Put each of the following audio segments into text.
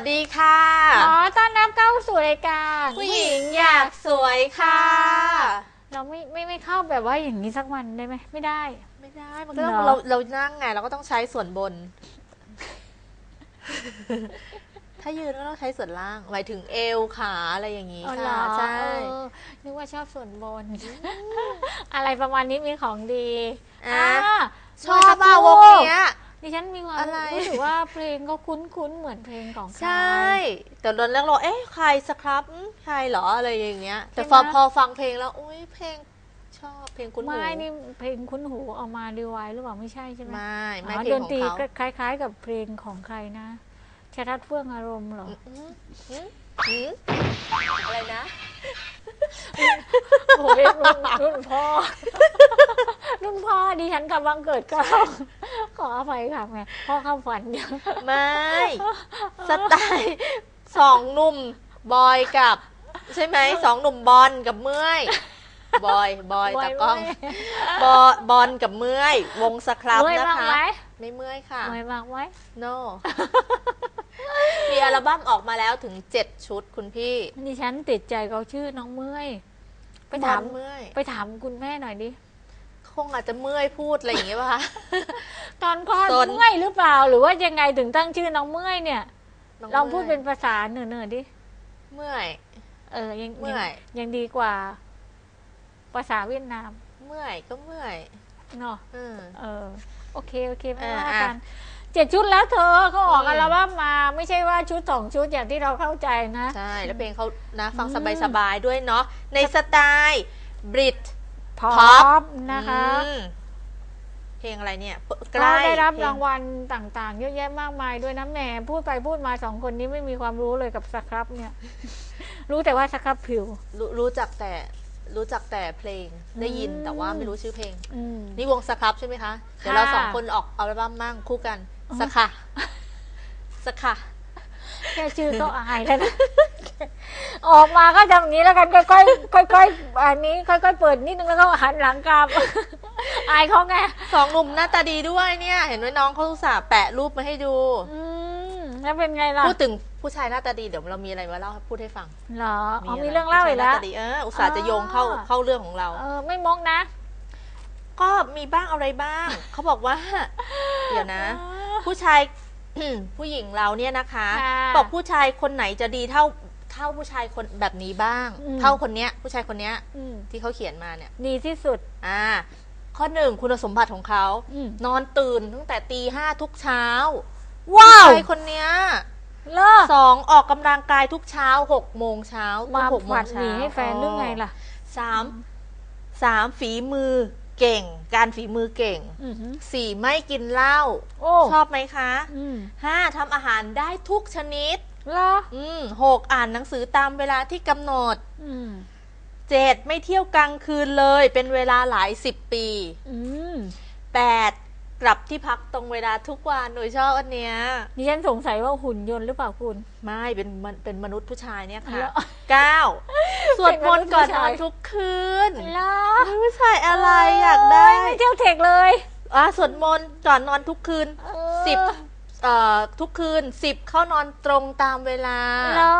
สดีค่ะ ขอต้อนรับเข้าสู่รายการผู้หญิงอยากสวยค่ะ เราไม่ไม่ไม่เข้าแบบว่าอย่างนี้สักวันได้ไหมไม่ได้ ไม่ได้มันก็ต้องเหรอเราเรานั่งไงเราก็ต้องใช้ส่วนบน ถ้ายืนก็ต้องใช้ส่วนล่างหมายถึงเอวขาอะไรอย่างนี้อ๋อเหรค่ะอใช่เออนึกว่าชอบส่วนบน อะไรประมาณนี้มีของดีอะอะชอบเมื่ป่ะสักวคงรู่เนี้ย ดิฉันมีความอะไร รู้สึกว่าเพลงก็คุ้นๆเหมือนเพลงของใครใช่แต่ตอนแรกเราเอ๊ะใครสครับอืมใครเหรออะไรอย่างเงี้ย แต่ใช่ไหมพอพอฟังเพลงแล้วอุ้ยเพลงชอบเพลงคุ้นหูไม่นี่เพลงคุ้นหูเอามาดีไว้หรือเปล่าไม่ใช่ใช่ไหมไม่ไม่อ๋อเพลดงนของตรีเขาก็คล้าย ๆ กับเพลงของใครนะชทัศน์เฟื่องอารมณ์เหรอ อืมอืมอืมอะไรนะ โอ้ยรุ่นรุ่นพ่อ รุ่นพ่อดิฉันกำลังเกิดก็ ขออภัยค่ะแม่พ่อเข้าฝันเยอะไม่ สไตล์สองหนุ่มบอยกับ ใช่ไหมสองหนุ่มบอลกับเมื่อย บอยบอยตากล้องบอบอลกับเมื่อย วงสครับเมื่อยนะมากคะ ไหมไม่เมื่อยค่ะ เมื่อยมากไหม no มีอัลบั้มออกมาแล้วถึงเจ็ดชุดคุณพี่ดิฉันติดใจเขาชื่อน้องเมื่อย ไปถามบอลเมื่อย ไปถามคุณแม่หน่อยดิค งอาจจะเมื่อยพูดอะไรอย่างเงี้ยป่ะคะ ตอนคลอดซนเมื่อยหรือเปล่า หรือว่ายังไงถึงตั้งชื่อน้องเมื่อยเนี่ยน้ลองพูดเป็นมื่ยภาษาเหนือๆดิ เมื่อย เออ ยังเมื่ยังอยยังดีกว่า ภาษาเวียดนามเมื่อยก็เมื่อยเนาะอืมเออ โอเค โอเคไม่อ่าว่าอะกันเจ็ดชุดแล้วเธอเขาออกอืม อัลบั้มมา ไม่ใช่ว่าชุดสองชุดอย่างที่เราเข้าใจนะ ใช่ แล้วเพลงเขานะฟังอืม สบายๆด้วยเนาะในสไตล์บริต พอ Pop ปนะคะอืมเพลงอะไรเนี่ยใกก็ล้ได้รับเพลรางวัลต่างๆ เยอะแยะมากมายด้วยนะแหมพูดไปพูดมาสองคนนี้ไม่มีความรู้เลยกับสครับเนี่ย รู้แต่ว่าสครับผิว รู้รู้จักแต่รู้จักแต่เพลงได้ยินอืมแต่ว่าไม่รู้ชื่อเพลงอืมนี่วงสครับใช่ไหมคะ เดี๋ยวค่ะเราสองคนออกอัลบั้มมั่งคู่กันอ๋อสค่ะสค่ะแค่ชื่อก็อายแล้วนะ ออกมาก็ทำอย่างนี้แล้วกันค่อยๆค่อยๆอันนี้ค่อยๆเปิดนิดนึงแล้วก็หันหลังกลับอายเขาไงสองหนุ่มหน้าตาดีด้วยเนี่ย เห็นไหมน้องเขาอุตส่าห์แปะรูปมาให้ดูอืมแล้วเป็นไงล่ะพูดถึงผู้ชายหน้าตาดีเดี๋ยวเรามีอะไรมาเล่าให้พูดให้ฟังเหรออ๋อมีะไเรื่องเล่าอีกแล้วผู้ชยหน้ตาดีเอออุตส่าห์จะโยงเข้าอ่าเข้าเรื่องของเรา เออไม่มกนะ ก็มีบ้างอะไรบ้างเขาบอกว่า เดี๋ยวนะ ผู้ชายผู้หญิงเราเนี่ยนะคะค่ะบอกผู้ชายคนไหนจะดีเท่า เท่าผู้ชายคนแบบนี้บ้าง อืม เท่าคนเนี้ย ผู้ชายคนเนี้ยอืมที่เขาเขียนมาเนี่ย ดีที่สุด อ่า ข้อหนึ่งคุณสมบัติของเขา อืม นอนตื่นตั้งแต่ตีห้าทุกเช้าว้าวผู้ชายคนเนี้ยเลิกสองออกกำลังกายทุกเช้าหกโมงเช้ามาหกโมฝังดหเช้านีให้แฟนหรือไงล่ะ สามสามฝีมือเก่ง การฝีมือเก่งอือหือสี่ไม่กินเหล้าโอ้ชอบไหมคะ อืมห้าทำอาหารได้ทุกชนิด เหรออืมหกอ่านหนังสือตามเวลาที่กำหนดอืมเจ็ดไม่เที่ยวกลางคืนเลย เป็นเวลาหลายสิบปีอืมแปดกลับที่พักตรงเวลาทุกวันหนูชอบอันเนี้ยดิฉันสงสัยว่าหุ่นยนต์หรือเปล่าคุณ ไม่เป็นมันเป็นมนุษย์ผู้ชายเนี่ยเหรค่ะอเก้าสวดมนต์ก่อนเป็นมนุษย์ผู้นชาอยนทุกคืนเหรอผู้ชายอะไรอยากได้โไม่เที่ยวเทคเลย อะสวดมนต์ก่อนนอนทุกคืนเออ สิบ เอ่อทุกคืนสิบเข้านอนตรงตามเวลาเหรอ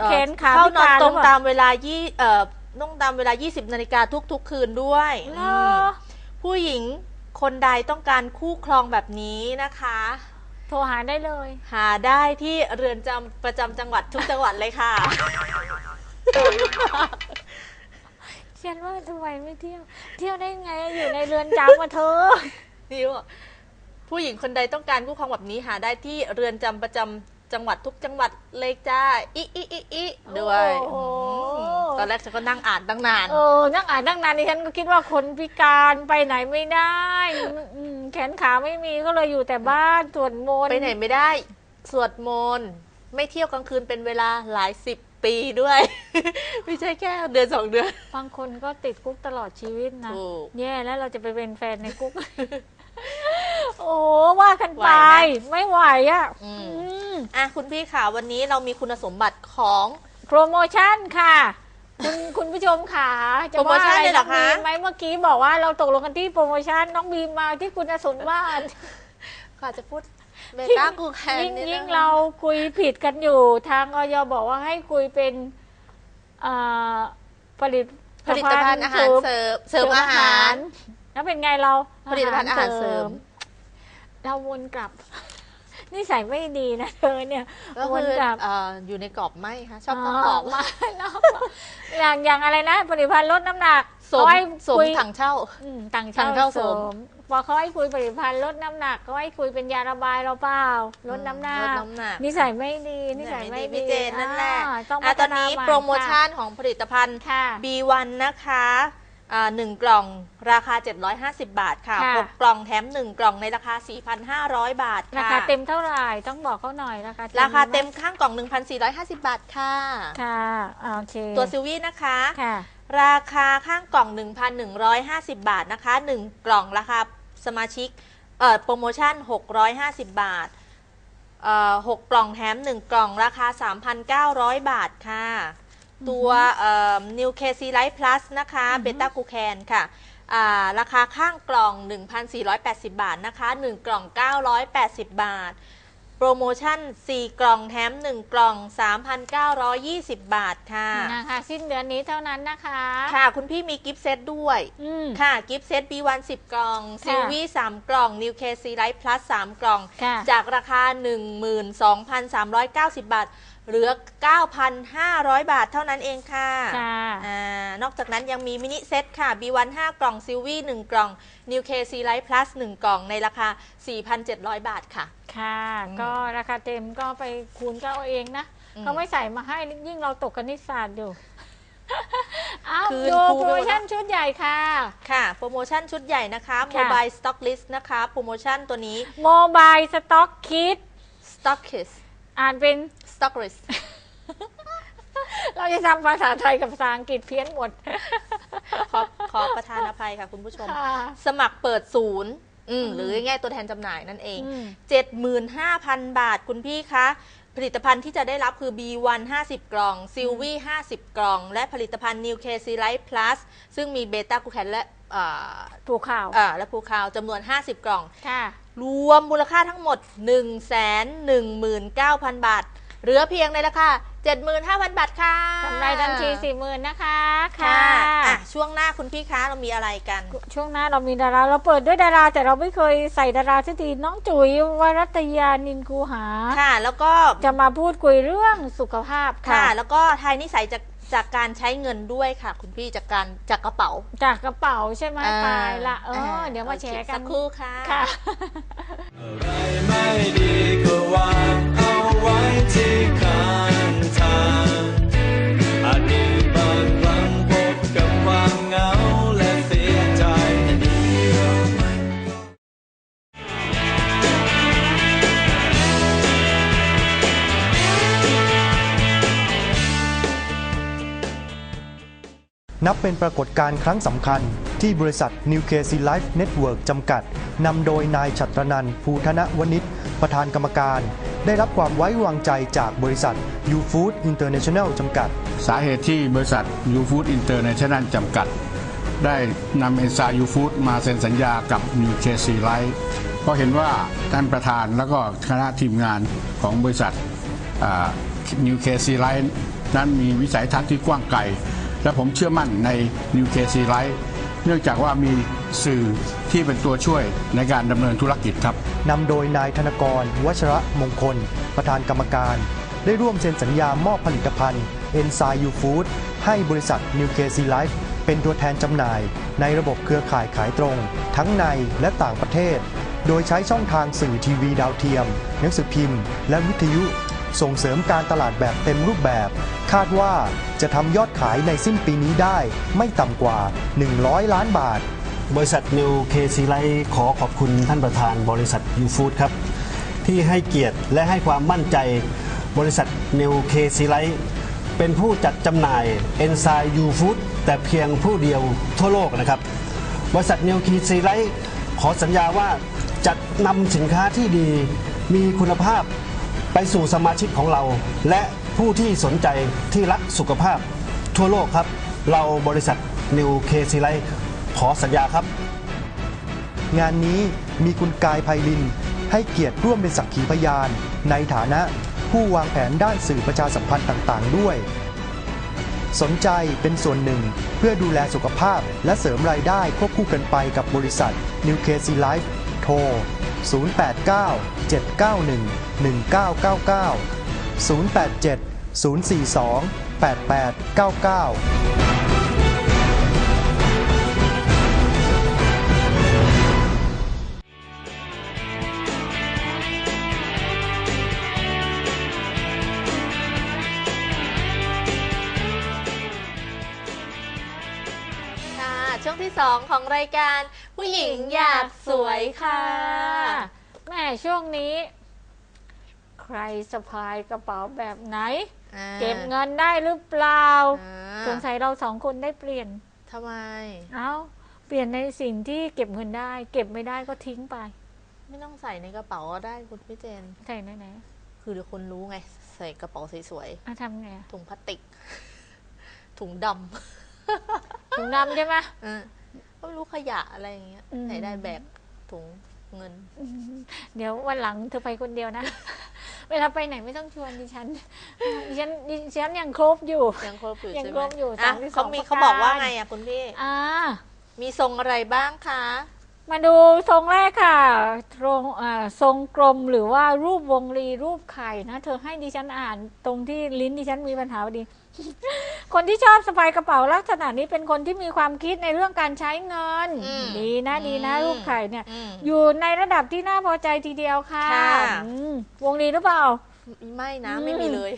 อ่อแขนขาเข้านอนพิการตรงหรือเปล่า ตามเวลายี่เอ่อต้องตามเวลา 20นาฬิกาทุกๆ คืนด้วยเหรอือมผู้หญิงคนใดต้องการคู่ครองแบบนี้นะคะ โทรหาได้เลย หาได้ที่เรือนจำประจำจังหวัดทุกจังหวัดเลยค่ะ ฉันว่าทำไมไม่เที่ยว เที่ยวได้ไง อยู่ในเรือนจำมาเธอ นี่ว่า ผู้หญิงคนใดต้องการคู่ครองแบบนี้หาได้ที่เรือนจำประจำจังหวัดทุกจังหวัดเลยจ้าอีอีอีอีด้วยโอ้โห อืมตอนแรกฉันก็นั่งอ่านตั้งนาน เออนั่งอ่านนั่งนานดิฉันก็คิดว่าคนพิการไปไหนไม่ได้อืมแขนขาไม่มีก็เลยอยู่แต่บ้านสวดมนต์ไปไหนไม่ได้ สวดมนต์ไม่เที่ยวกลางคืนเป็นเวลาหลายสิบปีด้วย ไม่ใช่แค่เดือนสองเดือน บางคนก็ติดคุกตลอดชีวิตนะ ถูก แย่แล้วเราจะไปเป็นแฟนในคุก โอ้ว่ากันไปไหวไหม ไม่ไหวอะอืมอืมอะคุณพี่ค่ะวันนี้เรามีคุณสมบัติของ โปรโมชั่นค่ะ คุณคุณผู้ชมค่ะจะโปรโมชั่นว่าอะเลยเหรอน้องคะ บีมไหมเมื่อกี้บอกว่าเราตกลงกันที่โปรโมชั่นน้องบีมมาที่คุณสมบัติก็อาจจะพูดเบต้ากูแคนยิ่งนี่ยิ่งนะคะเราคุยผิดกันอยู่ ทางออยบอกว่าให้คุยเป็นอ่าผลิตผลิตภัณฑ์อาหารเสริมเสริมอาหาร แล้วเป็นไงเราผลิตภัณฑ์อาหารเสริม เราวนกลับ นี่ใส่ไม่ดีนะเธอเนี่ยก็วนคือกลับ เอ่ออยู่ในกรอบไหมคะชอบข้าวกรอบมาแล้วอย่างอย่างอะไรนะผลิตภัณฑ์ลดน้ำหนักสมเขาให้สมคุยถังเช่า อืมต่างต่าชางติเช่าเสสริมมพอเขาให้คุยผลิตภัณฑ์ลดน้ำหนักเขาให้คุยเป็นยาระบายเราเปล่าลดน้ำหนัลดกน้ำหนัก นิสัยไม่ดีนิสัยไม่ดีพี่เจนนั่นแหละ อ่าต้องอะพัตฒอนนี้ใหโปรโมชั่นของผลิตภัณฑ์ ค่ะ B1 นะคะอ่า หนึ่งกล่องราคา 750 บาทค่ะค่ะ หกกล่องแถม 1 กล่องในราคา 4,500 บาทราค่ะ คาเต็มเท่าไหร่ต้องบอกเขาหน่อยราคาราคาเต็มข้างกล่อง 1,450 บาทค่ะ ค่ะอ่าโอเคตัวซิลวี่นะคะ ค่ะ ราคาข้างกล่อง 1,150 บาทนะคะ 1 กล่องราคาสมาชิกเอ่อโปรโมชั่น 650 บาทเอ่อ6กล่องแถม 1 กล่องราคา 3,900 บาทค่ะ ตัวเอ่อ New KC Life Plus นะคะเบต้ากูแคนค่ะอ่าราคาข้างกล่อง 1,480 บาทนะคะ 1 กล่อง 980 บาท โปรโมชั่น 4 กล่องแถม 1 กล่อง 3,920 บาทค่ะนะคะสิ้นเดือนนี้เท่านั้นนะคะ ค่ะ คุณพี่มีกิฟต์เซตด้วยอืมค่ะ กิฟต์เซต B1 10 กล่องค่ะซิลวี่3กล่อง New KC Life Plus 3กล่องค่ะจากราคา 12,390 บาท เหลือ 9,500 บาทเท่านั้นเองค่ะค่ะอ่านอกจากนั้นยังมีมินิเซตค่ะ B1 5 กล่องซิลวี่1กล่อง New KC Life Plus 1 กล่องในราคา 4,700 บาทค่ะ ค่ะอืมก็ราคาเต็มก็ไปคูณก็เอาเองนะอืมเขาไม่ใส่มาให้ยิ่งเราตกคณิตศาสตร์อยู่อ้าวคืนดูครูโปรไปหมดโมชั่นชุดใหญ่ค่ะ ค่ะ โปรโมชั่นชุดใหญ่นะคะค่ะ Mobile Stock List นะคะ โปรโมชั่นตัวนี้โมบายสต็อกคิด Stockist อ่านเป็น Stockist เราจะทำภาษาไทยกับภาษาอังกฤษเพี้ยนหมด ขอขอประทานอภัยค่ะคุณผู้ชม ค่ะ สมัครเปิดศูนย์อืมหรือง่ายๆตัวแทนจำหน่ายนั่นเอง อืม 75,000 บาทคุณพี่คะ ผลิตภัณฑ์ที่จะได้รับคือ B1 50 กล่อง s i l v i 50 กล่อง และผลิตภัณฑ์ New KC Life Plus ซึ่งมีเบต้ากูแคนและอ่าผูกข่าวอ่าและภูคาวจำนวน 50 กล่อง ค่ะ รวมมูลค่าทั้งหมด 119,000 บาท เหลือเพียงในราคา75,000 บาทค่ะกำไรทันทีสี่หมื่นนะคะค่ะค่ะอะ ช่วงหน้าคุณพี่คะเรามีอะไรกัน ช่วงหน้าเรามีดารา เราเปิดด้วยดารา แต่เราไม่เคยใส่ดาราสักทีน้องจุ๋ยวรัตยานินคูหาค่ะ แล้วก็จะมาพูดคุยเรื่องสุขภาพค่ะค่ะแล้วก็ทายนิสัยจากจากการใช้เงินด้วยค่ะ คุณพี่จากการจากกระเป๋า จากกระเป๋าใช่ไหมอ่ตายละเอออ่าเดี๋ยวมาแชร์กันสักครู่ค่ะค่ะ เป็นปรากฏการณ์ครั้งสำคัญ ที่บริษัท New KC Life Network จำกัด นำโดยนายชัตรนันท์ภูธนวณิชประธานกรรมการ ได้รับความไว้วางใจจากบริษัท U Food International จำกัด สาเหตุที่บริษัทยูฟู้ดอินเตอร์เนชั่นแนลจำกัด ได้นำเอนไซม์ยูฟู้ดมาเซ็นสัญญากับ New KC Life เพราะเห็นว่าท่านประธานแล้วก็คณะทีมงานของบริษัทนิวเคซีไลท์นั้นมีวิสัยทัศน์ที่กว้างไกล และผมเชื่อมั่นใน New KC Life เนื่องจากว่ามีสื่อที่เป็นตัวช่วยในการดำเนินธุรกิจครับนำโดยนายธนกร วัชระมงคล ประธานกรรมการ ได้ร่วมเซ็นสัญญามอบผลิตภัณฑ์ e n z y m U Food ให้บริษัท New KC Life เป็นตัวแทนจำหน่าย ในระบบเครือข่ายขายตรง ทั้งในและต่างประเทศ โดยใช้ช่องทางสื่อทีวีดาวเทียม หนังสือพิมพ์ และวิทยุ ส่งเสริมการตลาดแบบเต็มรูปแบบ คาดว่าจะทำยอดขายในสิ้นปีนี้ได้ไม่ต่ำกว่า 100 ล้านบาท บริษัท New KC Light ขอขอบคุณท่านประธานบริษัท U Food ครับ ที่ให้เกียรติและให้ความมั่นใจ บริษัท New KC Light เป็นผู้จัดจำหน่าย e n z y m U Food แต่เพียงผู้เดียวทั่วโลกนะครับ บริษัท New KC Light ขอสัญญาว่าจะนำสินค้าที่ดีมีคุณภาพ ไปสู่สมาชิกของเรา และผู้ที่สนใจที่รักสุขภาพทั่วโลกครับ เราบริษัท New KC Light ขอสัญญาครับ งานนี้มีคุณกายไพลิน ให้เกียรติร่วมเป็นสักขีพยาน ในฐานะผู้วางแผนด้านสื่อประชาสัมพันธ์ต่างๆ ด้วย สนใจเป็นส่วนหนึ่งเพื่อดูแลสุขภาพและเสริมรายได้ควบคู่กันไปกับบริษัท New KC Life โทร 089 791 1999 087 042 8899 2 ของรายการ ผู้หญิงอยากสวยค่ะ แม่ช่วงนี้ ใครสะพายกระเป๋าแบบไหน อ่าเก็บเงินได้หรือเปล่าอ่าสงสัยเราสองคนได้เปลี่ยน ทำไม เอาเปลี่ยนในสิ่งที่เก็บเงินได้ เก็บไม่ได้ก็ทิ้งไปไม่ต้องใส่ในกระเป๋าก็ได้คุณพี่เจน ใส่ไหนไหนคือเดี๋ยวคนรู้ไง ใส่กระเป๋าสวยๆอะทำไงอะๆถุงพลาสติก ถุงดถุงดำใช่ไหมำเออ ก็ไม่รู้ขยะอะไรอย่างเงี้ยอืมใส่ได้แบกถุงเงิน เดี๋ยววันหลังเธอไปคนเดียวนะ เวลาไปไหนไม่ต้องชวนดิฉันดิฉันดิฉันยังครบอยู่ ยังครบอยู่ยังใช่ไหคมรบอยู่อะสามที่สองเขามีประการ เขาบอกว่าไงอะคุณพี่ อ่า มีทรงอะไรบ้างคะ มาดูทรงแรกค่ะตรงอ่าทรงกลมหรือว่ารูปวงรีรูปไข่นะ เธอให้ดิฉันอ่านตรงที่ลิ้นดิฉันมีปัญหาพอดี คนที่ชอบสะพายกระเป๋าลักษณะนี้เป็นคนที่มีความคิดในเรื่องการใช้เงิน อืมดีนะดีนะอืมรูปไข่เนี่ย อืม อยู่ในระดับที่น่าพอใจทีเดียวค่ะค่ะ อืมวงรีหรือเปล่า ไม่นะอืมไม่มีเลย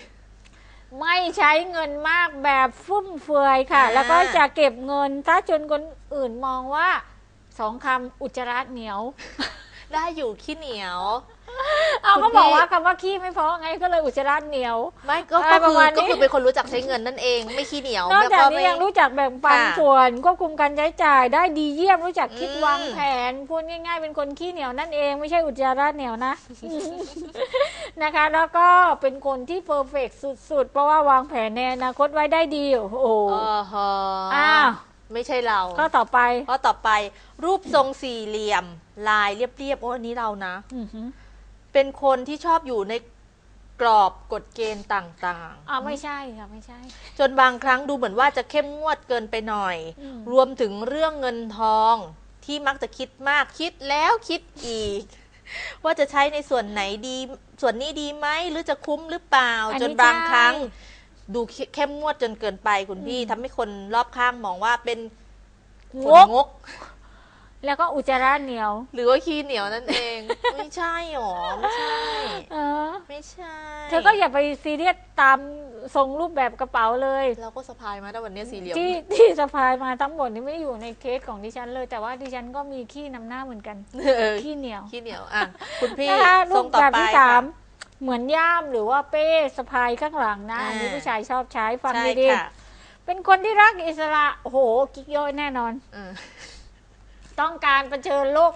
ไม่ใช้เงินมากแบบฟุ่มเฟือยค่ะ อ่า แล้วก็จะเก็บเงินถ้าจนคนอื่นมองว่าสองคำอุจจาระเหนียว ได้อยู่ขี้เหนียว เอาคุก็ณบอกพี่ว่าคำว่าขี้ไม่พอไงก็เลยอุจจาระเหนียว ไม่ก็อะไรก็ปคืระอมาณนี้ก็คือเป็นคนรู้จักใช้เงินนั่นเอง ไม่ขี้เหนียวนอกแล้วจากก็นี้ไม่ยังรู้จักแบ่งปันค่ะส่วนควบคุมการใช้จ่ายได้ดีเยี่ยมรู้จักคิดอืมวางแผนพูดง่าย ๆ เป็นคนขี้เหนียวนั่นเอง ไม่ใช่อุจจาระเหนียวนะนะคะ แล้วก็เป็นคนที่เพอร์เฟกสุดๆ เพราะว่าวางแผนในอนาคตไว้ได้ดีโอ้โหอ๋อฮะอ้าวไม่ใช่เราก็ต่อไปข้อต่อไป รูปทรงสี่เหลี่ยม ลายเรียบๆโอ้อันนี้เรานะอือหือ เป็นคนที่ชอบอยู่ในกรอบกฎเกณฑ์ต่างอ่าไม่ใช่ค่ะไม่ใช่ ๆ จนบางครั้งดูเหมือนว่าจะเข้มงวดเกินไปหน่อย อืม รวมถึงเรื่องเงินทองที่มักจะคิดมากคิดแล้วคิดอีก ว่าจะใช้ในส่วนไหนดี ส่วนนี้ดีไหมหรือจะคุ้มหรือเปล่า อันจนี้นบางครั้ง ใช่ ดูเข้มงวดจนเกินไปคุณพี่อืม ทำให้คนรอบข้างมองว่าเป็นงคนกงก แล้วก็อุจจาระเหนียว หรือว่าขี้เหนียวนั่นเอง ไม่ใช่หรอ ไม่ใช่ เออ ไม่ใช่ เธอก็อย่าไปซีเรียสตามทรงรูปแบบกระเป๋าเลย เราก็สะพายมาแต่วันนี้สีเหลี่ยมที่ที่สะพายมาทั้งหมดนี่ไม่อยู่ในเคสของดิฉันเลย แต่ว่าดิฉันก็มีขี้นำหน้าเหมือนกันเออขี้เหนียวขี้เหนียวอะคุณพี่นะคะรูทรปงต่อแบบไปที่ค่ะสามเหมือนย่ามหรือว่าเป้สะพายข้างหลังนะอ่าอันนี้ผู้ชายชอบใช้ฟังใช่ดีค่ะๆเป็นคนที่รักอิสระโอ้โหกิ๊กย่อยแน่นอนเออ ต้องการเผชิญโลก